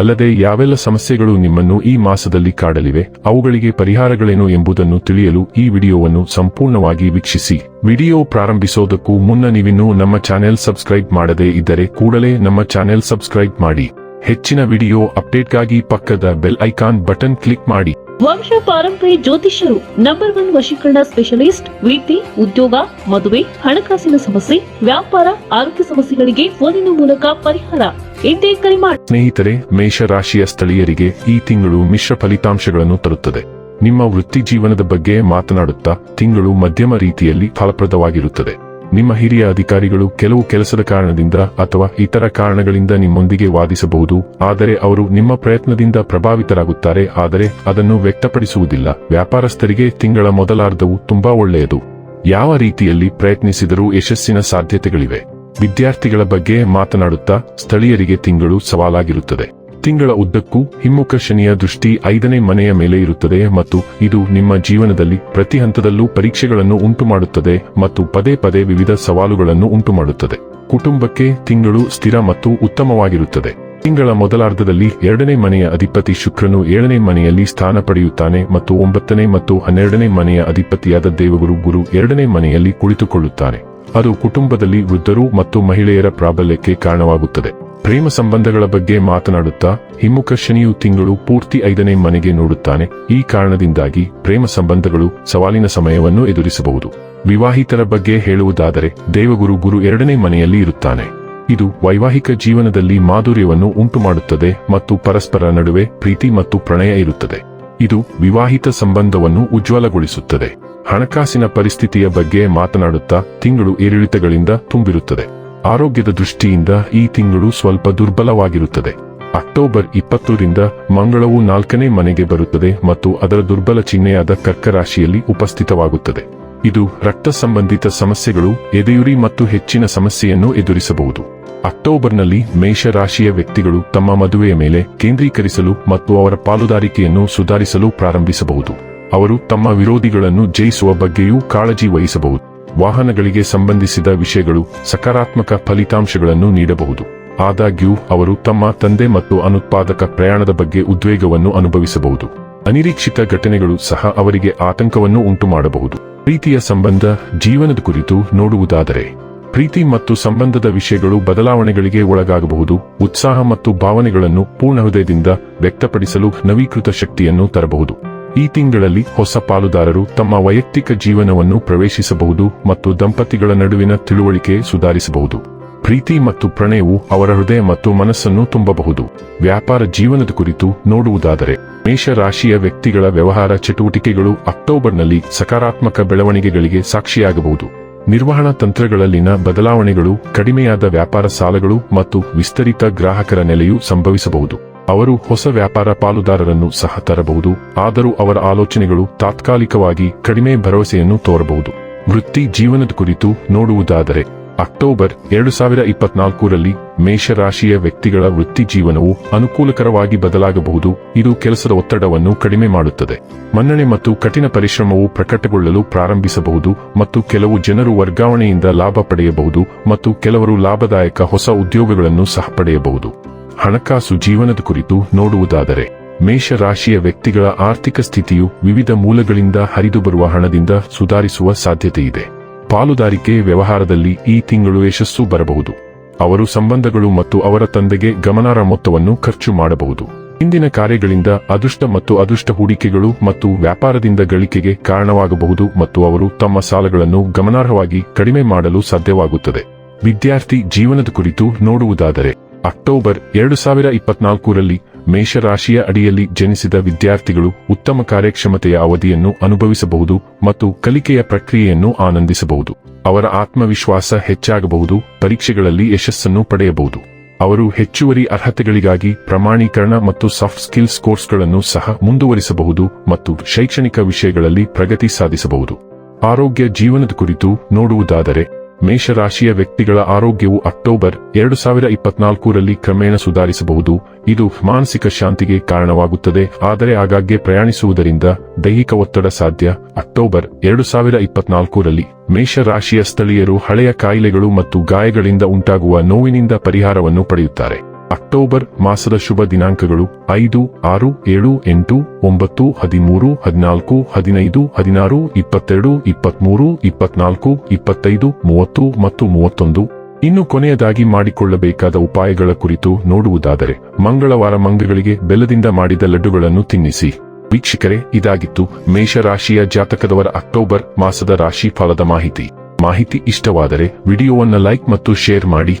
ಅಲ್ಲದೆ ಯಾವೆಲ್ಲ ಸಮಸ್ಯೆಗಳು ನಿಮ್ಮನ್ನು ಈ ಮಾಸದಲ್ಲಿ ಕಾಡಲಿವೆ, ಅವುಗಳಿಗೆ ಪರಿಹಾರಗಳೇನು ಎಂಬುದನ್ನು ತಿಳಿಯಲು ಈ ವಿಡಿಯೋವನ್ನು ಸಂಪೂರ್ಣವಾಗಿ ವೀಕ್ಷಿಸಿ. ವಿಡಿಯೋ ಪ್ರಾರಂಭಿಸೋದಕ್ಕೂ ಮುನ್ನ ನೀವಿನ್ನೂ ನಮ್ಮ ಚಾನೆಲ್ ಸಬ್ಸ್ಕ್ರೈಬ್ ಮಾಡದೇ ಇದ್ದರೆ ಕೂಡಲೇ ನಮ್ಮ ಚಾನೆಲ್ ಸಬ್ಸ್ಕ್ರೈಬ್ ಮಾಡಿ. ಹೆಚ್ಚಿನ ವಿಡಿಯೋ ಅಪ್ಡೇಟ್ಗಾಗಿ ಪಕ್ಕದ ಬೆಲ್ ಐಕಾನ್ ಬಟನ್ ಕ್ಲಿಕ್ ಮಾಡಿ. ವಂಶ ಪಾರಂಪರಿ ಜ್ಯೋತಿಷ್ಯರು ನಂಬರ್ ಒನ್ ವಶೀಕರಣ ಸ್ಪೆಷಲಿಸ್ಟ್ ವೃತ್ತಿ ಉದ್ಯೋಗ, ಮದುವೆ, ಹಣಕಾಸಿನ ಸಮಸ್ಯೆ, ವ್ಯಾಪಾರ, ಆರೋಗ್ಯ ಸಮಸ್ಯೆಗಳಿಗೆ ಫೋನಿನ ಮೂಲಕ ಪರಿಹಾರ. ಇಂದೇ ಕರೆ ಮಾಡಿ ಸ್ನೇಹಿತರೆ, ಮೇಷರಾಶಿಯ ಸ್ಥಳೀಯರಿಗೆ ಈ ತಿಂಗಳು ಮಿಶ್ರ ಫಲಿತಾಂಶಗಳನ್ನು ತರುತ್ತದೆ. ನಿಮ್ಮ ವೃತ್ತಿ ಜೀವನದ ಬಗ್ಗೆ ಮಾತನಾಡುತ್ತಾ, ತಿಂಗಳು ಮಧ್ಯಮ ರೀತಿಯಲ್ಲಿ ಫಲಪ್ರದವಾಗಿರುತ್ತದೆ. ನಿಮ್ಮ ಹಿರಿಯ ಅಧಿಕಾರಿಗಳು ಕೆಲವು ಕೆಲಸದ ಕಾರಣದಿಂದ ಅಥವಾ ಇತರ ಕಾರಣಗಳಿಂದ ನಿಮ್ಮೊಂದಿಗೆ ವಾದಿಸಬಹುದು, ಆದರೆ ಅವರು ನಿಮ್ಮ ಪ್ರಯತ್ನದಿಂದ ಪ್ರಭಾವಿತರಾಗುತ್ತಾರೆ, ಆದರೆ ಅದನ್ನು ವ್ಯಕ್ತಪಡಿಸುವುದಿಲ್ಲ. ವ್ಯಾಪಾರಸ್ಥರಿಗೆ ತಿಂಗಳ ಮೊದಲಾರ್ಧವು ತುಂಬಾ ಒಳ್ಳೆಯದು. ಯಾವ ರೀತಿಯಲ್ಲಿ ಪ್ರಯತ್ನಿಸಿದರೂ ಯಶಸ್ಸಿನ ಸಾಧ್ಯತೆಗಳಿವೆ. ವಿದ್ಯಾರ್ಥಿಗಳ ಬಗ್ಗೆ ಮಾತನಾಡುತ್ತಾ ಸ್ಥಳೀಯರಿಗೆ ತಿಂಗಳು ಸವಾಲಾಗಿರುತ್ತದೆ. ತಿಂಗಳ ಉದ್ದಕ್ಕೂ ಹಿಮ್ಮುಖ ಶನಿಯ ದೃಷ್ಟಿ ಐದನೇ ಮನೆಯ ಮೇಲೆ ಇರುತ್ತದೆ ಮತ್ತು ಇದು ನಿಮ್ಮ ಜೀವನದಲ್ಲಿ ಪ್ರತಿ ಹಂತದಲ್ಲೂ ಪರೀಕ್ಷೆಗಳನ್ನು ಉಂಟುಮಾಡುತ್ತದೆ ಮತ್ತು ಪದೇ ಪದೇ ವಿವಿಧ ಸವಾಲುಗಳನ್ನು ಉಂಟುಮಾಡುತ್ತದೆ. ಕುಟುಂಬಕ್ಕೆ ತಿಂಗಳು ಸ್ಥಿರ ಮತ್ತು ಉತ್ತಮವಾಗಿರುತ್ತದೆ. ತಿಂಗಳ ಮೊದಲಾರ್ಧದಲ್ಲಿ ಎರಡನೇ ಮನೆಯ ಅಧಿಪತಿ ಶುಕ್ರನು ಏಳನೇ ಮನೆಯಲ್ಲಿ ಸ್ಥಾನ ಪಡೆಯುತ್ತಾನೆ ಮತ್ತು ಒಂಬತ್ತನೇ ಮತ್ತು ಹನ್ನೆರಡನೇ ಮನೆಯ ಅಧಿಪತಿಯಾದ ದೇವಗುರು ಗುರು ಎರಡನೇ ಮನೆಯಲ್ಲಿ ಕುಳಿತುಕೊಳ್ಳುತ್ತಾನೆ. ಅದು ಕುಟುಂಬದಲ್ಲಿ ವೃದ್ಧರು ಮತ್ತು ಮಹಿಳೆಯರ ಪ್ರಾಬಲ್ಯಕ್ಕೆ ಕಾರಣವಾಗುತ್ತದೆ. ಪ್ರೇಮ ಸಂಬಂಧಗಳ ಬಗ್ಗೆ ಮಾತನಾಡುತ್ತಾ ಹಿಮ್ಮುಖ ಶನಿಯು ತಿಂಗಳು ಪೂರ್ತಿ ಐದನೇ ಮನೆಗೆ ನೋಡುತ್ತಾನೆ. ಈ ಕಾರಣದಿಂದಾಗಿ ಪ್ರೇಮ ಸಂಬಂಧಗಳು ಸವಾಲಿನ ಸಮಯವನ್ನು ಎದುರಿಸಬಹುದು. ವಿವಾಹಿತರ ಬಗ್ಗೆ ಹೇಳುವುದಾದರೆ ದೇವಗುರು ಗುರು ಎರಡನೇ ಮನೆಯಲ್ಲಿ ಇರುತ್ತಾನೆ. ಇದು ವೈವಾಹಿಕ ಜೀವನದಲ್ಲಿ ಮಾಧುರ್ಯವನ್ನು ಉಂಟುಮಾಡುತ್ತದೆ ಮತ್ತು ಪರಸ್ಪರ ನಡುವೆ ಪ್ರೀತಿ ಮತ್ತು ಪ್ರಣಯ ಇರುತ್ತದೆ. ಇದು ವಿವಾಹಿತ ಸಂಬಂಧವನ್ನು ಉಜ್ವಲಗೊಳಿಸುತ್ತದೆ. ಹಣಕಾಸಿನ ಪರಿಸ್ಥಿತಿಯ ಬಗ್ಗೆ ಮಾತನಾಡುತ್ತಾ ತಿಂಗಳು ಏರಿಳಿತಗಳಿಂದ ತುಂಬಿರುತ್ತದೆ. ಆರೋಗ್ಯದ ದೃಷ್ಟಿಯಿಂದ ಈ ತಿಂಗಳು ಸ್ವಲ್ಪ ದುರ್ಬಲವಾಗಿರುತ್ತದೆ. ಅಕ್ಟೋಬರ್ ಇಪ್ಪತ್ತರಿಂದ ಮಂಗಳವು ನಾಲ್ಕನೇ ಮನೆಗೆ ಬರುತ್ತದೆ ಮತ್ತು ಅದರ ದುರ್ಬಲ ಚಿಹ್ನೆಯಾದ ಕರ್ಕರಾಶಿಯಲ್ಲಿ ಉಪಸ್ಥಿತವಾಗುತ್ತದೆ. ಇದು ರಕ್ತ ಸಂಬಂಧಿತ ಸಮಸ್ಯೆಗಳು, ಎದೆಯುರಿ ಮತ್ತು ಹೆಚ್ಚಿನ ಸಮಸ್ಯೆಯನ್ನು ಎದುರಿಸಬಹುದು. ಅಕ್ಟೋಬರ್ನಲ್ಲಿ ಮೇಷರಾಶಿಯ ವ್ಯಕ್ತಿಗಳು ತಮ್ಮ ಮದುವೆಯ ಮೇಲೆ ಕೇಂದ್ರೀಕರಿಸಲು ಮತ್ತು ಅವರ ಪಾಲುದಾರಿಕೆಯನ್ನು ಸುಧಾರಿಸಲು ಪ್ರಾರಂಭಿಸಬಹುದು. ಅವರು ತಮ್ಮ ವಿರೋಧಿಗಳನ್ನು ಜಯಿಸುವ ಬಗ್ಗೆಯೂ ಕಾಳಜಿ ವಹಿಸಬಹುದು. ವಾಹನಗಳಿಗೆ ಸಂಬಂಧಿಸಿದ ವಿಷಯಗಳು ಸಕಾರಾತ್ಮಕ ಫಲಿತಾಂಶಗಳನ್ನು ನೀಡಬಹುದು. ಆದಾಗ್ಯೂ, ಅವರು ತಮ್ಮ ತಂದೆ ಮತ್ತು ಅನುತ್ಪಾದಕ ಪ್ರಯಾಣದ ಬಗ್ಗೆ ಉದ್ವೇಗವನ್ನು ಅನುಭವಿಸಬಹುದು. ಅನಿರೀಕ್ಷಿತ ಘಟನೆಗಳು ಸಹ ಅವರಿಗೆ ಆತಂಕವನ್ನು ಉಂಟುಮಾಡಬಹುದು. ಪ್ರೀತಿಯ ಸಂಬಂಧ, ಜೀವನದ ಕುರಿತು ನೋಡುವುದಾದರೆ, ಪ್ರೀತಿ ಮತ್ತು ಸಂಬಂಧದ ವಿಷಯಗಳು ಬದಲಾವಣೆಗಳಿಗೆ ಒಳಗಾಗಬಹುದು. ಉತ್ಸಾಹ ಮತ್ತು ಭಾವನೆಗಳನ್ನು ಪೂರ್ಣ ಹೃದಯದಿಂದ ವ್ಯಕ್ತಪಡಿಸಲು ನವೀಕೃತ ಶಕ್ತಿಯನ್ನು ತರಬಹುದು. ಈ ತಿಂಗಳಲ್ಲಿ ಹೊಸ ಪಾಲುದಾರರು ತಮ್ಮ ವೈಯಕ್ತಿಕ ಜೀವನವನ್ನು ಪ್ರವೇಶಿಸಬಹುದು ಮತ್ತು ದಂಪತಿಗಳ ನಡುವಿನ ತಿಳುವಳಿಕೆ ಸುಧಾರಿಸಬಹುದು. ಪ್ರೀತಿ ಮತ್ತು ಪ್ರಣಯವು ಅವರ ಹೃದಯ ಮತ್ತು ಮನಸ್ಸನ್ನು ತುಂಬಬಹುದು. ವ್ಯಾಪಾರ ಜೀವನದ ಕುರಿತು ನೋಡುವುದಾದರೆ ಮೇಷರಾಶಿಯ ವ್ಯಕ್ತಿಗಳ ವ್ಯವಹಾರ ಚಟುವಟಿಕೆಗಳು ಅಕ್ಟೋಬರ್ನಲ್ಲಿ ಸಕಾರಾತ್ಮಕ ಬೆಳವಣಿಗೆಗಳಿಗೆ ಸಾಕ್ಷಿಯಾಗಬಹುದು. ನಿರ್ವಹಣಾ ತಂತ್ರಗಳಲ್ಲಿನ ಬದಲಾವಣೆಗಳು, ಕಡಿಮೆಯಾದ ವ್ಯಾಪಾರ ಸಾಲಗಳು ಮತ್ತು ವಿಸ್ತರಿತ ಗ್ರಾಹಕರ ನೆಲೆಯು ಸಂಭವಿಸಬಹುದು. ಅವರು ಹೊಸ ವ್ಯಾಪಾರ ಪಾಲುದಾರರನ್ನು ಸಹ ತರಬಹುದು, ಆದರೂ ಅವರ ಆಲೋಚನೆಗಳು ತಾತ್ಕಾಲಿಕವಾಗಿ ಕಡಿಮೆ ಭರವಸೆಯನ್ನು ತೋರಬಹುದು. ವೃತ್ತಿ ಜೀವನದ ಕುರಿತು ನೋಡುವುದಾದರೆ, ಅಕ್ಟೋಬರ್ ಎರಡು ಸಾವಿರ ಇಪ್ಪತ್ನಾಲ್ಕರಲ್ಲಿ ಮೇಷರಾಶಿಯ ವ್ಯಕ್ತಿಗಳ ವೃತ್ತಿ ಜೀವನವು ಅನುಕೂಲಕರವಾಗಿ ಬದಲಾಗಬಹುದು. ಇದು ಕೆಲಸದ ಒತ್ತಡವನ್ನು ಕಡಿಮೆ ಮಾಡುತ್ತದೆ. ಮನ್ನಣೆ ಮತ್ತು ಕಠಿಣ ಪರಿಶ್ರಮವು ಪ್ರಕಟಗೊಳ್ಳಲು ಪ್ರಾರಂಭಿಸಬಹುದು ಮತ್ತು ಕೆಲವು ಜನರು ವರ್ಗಾವಣೆಯಿಂದ ಲಾಭ ಪಡೆಯಬಹುದು ಮತ್ತು ಕೆಲವರು ಲಾಭದಾಯಕ ಹೊಸ ಉದ್ಯೋಗಗಳನ್ನು ಸಹ ಪಡೆಯಬಹುದು. ಹಣಕಾಸು ಜೀವನದ ಕುರಿತು ನೋಡುವುದಾದರೆ, ಮೇಷರಾಶಿಯ ವ್ಯಕ್ತಿಗಳ ಆರ್ಥಿಕ ಸ್ಥಿತಿಯು ವಿವಿಧ ಮೂಲಗಳಿಂದ ಹರಿದು ಬರುವ ಹಣದಿಂದ ಸುಧಾರಿಸುವ ಸಾಧ್ಯತೆಯಿದೆ. ಪಾಲುದಾರಿಕೆ ವ್ಯವಹಾರದಲ್ಲಿ ಈ ತಿಂಗಳು ಯಶಸ್ಸು ಬರಬಹುದು. ಅವರು ಸಂಬಂಧಗಳು ಮತ್ತು ಅವರ ತಂದೆಗೆ ಗಮನಾರ್ಹ ಮೊತ್ತವನ್ನು ಖರ್ಚು ಮಾಡಬಹುದು. ಇಂದಿನ ಕಾರ್ಯಗಳಿಂದ ಅದೃಷ್ಟ ಮತ್ತು ಅದೃಷ್ಟ ಹೂಡಿಕೆಗಳು ಮತ್ತು ವ್ಯಾಪಾರದಿಂದ ಗಳಿಕೆಗೆ ಕಾರಣವಾಗಬಹುದು ಮತ್ತು ಅವರು ತಮ್ಮ ಸಾಲಗಳನ್ನು ಗಮನಾರ್ಹವಾಗಿ ಕಡಿಮೆ ಮಾಡಲು ಸಾಧ್ಯವಾಗುತ್ತದೆ. ವಿದ್ಯಾರ್ಥಿ ಜೀವನದ ಕುರಿತು ನೋಡುವುದಾದರೆ ಅಕ್ಟೋಬರ್ ಎರಡು ಸಾವಿರ ಇಪ್ಪತ್ನಾಲ್ಕರಲ್ಲಿ ಮೇಷರಾಶಿಯ ಅಡಿಯಲ್ಲಿ ಜನಿಸಿದ ವಿದ್ಯಾರ್ಥಿಗಳು ಉತ್ತಮ ಕಾರ್ಯಕ್ಷಮತೆಯ ಅವಧಿಯನ್ನು ಅನುಭವಿಸಬಹುದು ಮತ್ತು ಕಲಿಕೆಯ ಪ್ರಕ್ರಿಯೆಯನ್ನು ಆನಂದಿಸಬಹುದು. ಅವರ ಆತ್ಮವಿಶ್ವಾಸ ಹೆಚ್ಚಾಗಬಹುದು, ಪರೀಕ್ಷೆಗಳಲ್ಲಿ ಯಶಸ್ಸನ್ನು ಪಡೆಯಬಹುದು. ಅವರು ಹೆಚ್ಚುವರಿ ಅರ್ಹತೆಗಳಿಗಾಗಿ ಪ್ರಮಾಣೀಕರಣ ಮತ್ತು ಸಾಫ್ಟ್ ಸ್ಕಿಲ್ಸ್ ಕೋರ್ಸ್ಗಳನ್ನು ಸಹ ಮುಂದುವರಿಸಬಹುದು ಮತ್ತು ಶೈಕ್ಷಣಿಕ ವಿಷಯಗಳಲ್ಲಿ ಪ್ರಗತಿ ಸಾಧಿಸಬಹುದು. ಆರೋಗ್ಯ, ಜೀವನದ ಕುರಿತು ನೋಡುವುದಾದರೆ ಮೇಷರಾಶಿಯ ವ್ಯಕ್ತಿಗಳ ಆರೋಗ್ಯವು ಅಕ್ಟೋಬರ್ ಎರಡು ಸಾವಿರ ಇಪ್ಪತ್ನಾಲ್ಕರಲ್ಲಿ ಕ್ರಮೇಣ ಸುಧಾರಿಸಬಹುದು. ಇದು ಮಾನಸಿಕ ಶಾಂತಿಗೆ ಕಾರಣವಾಗುತ್ತದೆ. ಆದರೆ ಆಗಾಗ್ಗೆ ಪ್ರಯಾಣಿಸುವುದರಿಂದ ದೈಹಿಕ ಒತ್ತಡ ಸಾಧ್ಯ. ಅಕ್ಟೋಬರ್ ಎರಡು ಸಾವಿರ ಇಪ್ಪತ್ನಾಲ್ಕರಲ್ಲಿ ಮೇಷರಾಶಿಯ ಸ್ಥಳೀಯರು ಹಳೆಯ ಕಾಯಿಲೆಗಳು ಮತ್ತು ಗಾಯಗಳಿಂದ ಉಂಟಾಗುವ ನೋವಿನಿಂದ ಪರಿಹಾರವನ್ನು ಪಡೆಯುತ್ತಾರೆ. ಅಕ್ಟೋಬರ್ ಮಾಸದ ಶುಭ ದಿನಾಂಕಗಳು ಐದು, ಆರು, ಏಳು, ಎಂಟು, ಒಂಬತ್ತು, ಹದಿಮೂರು, ಹದಿನಾಲ್ಕು, ಹದಿನೈದು, ಹದಿನಾರು, ಇಪ್ಪತ್ತೆರಡು, ಇಪ್ಪತ್ಮೂರು, ಇಪ್ಪತ್ನಾಲ್ಕು, ಇಪ್ಪತ್ತೈದು, ಮೂವತ್ತು ಮತ್ತು ಮೂವತ್ತೊಂದು. ಇನ್ನು ಕೊನೆಯದಾಗಿ ಮಾಡಿಕೊಳ್ಳಬೇಕಾದ ಉಪಾಯಗಳ ಕುರಿತು ನೋಡುವುದಾದರೆ, ಮಂಗಳವಾರ ಮಂಗಗಳಿಗೆ ಬೆಲ್ಲದಿಂದ ಮಾಡಿದ ಲಡ್ಡುಗಳನ್ನು ತಿನ್ನಿಸಿ. ವೀಕ್ಷಕರೇ, ಇದಾಗಿತ್ತು ಮೇಷರಾಶಿಯ ಜಾತಕದವರ ಅಕ್ಟೋಬರ್ ಮಾಸದ ರಾಶಿ ಫಲದ ಮಾಹಿತಿ. ಮಾಹಿತಿ ಇಷ್ಟವಾದರೆ ವಿಡಿಯೋವನ್ನು ಲೈಕ್ ಮತ್ತು ಶೇರ್ ಮಾಡಿ.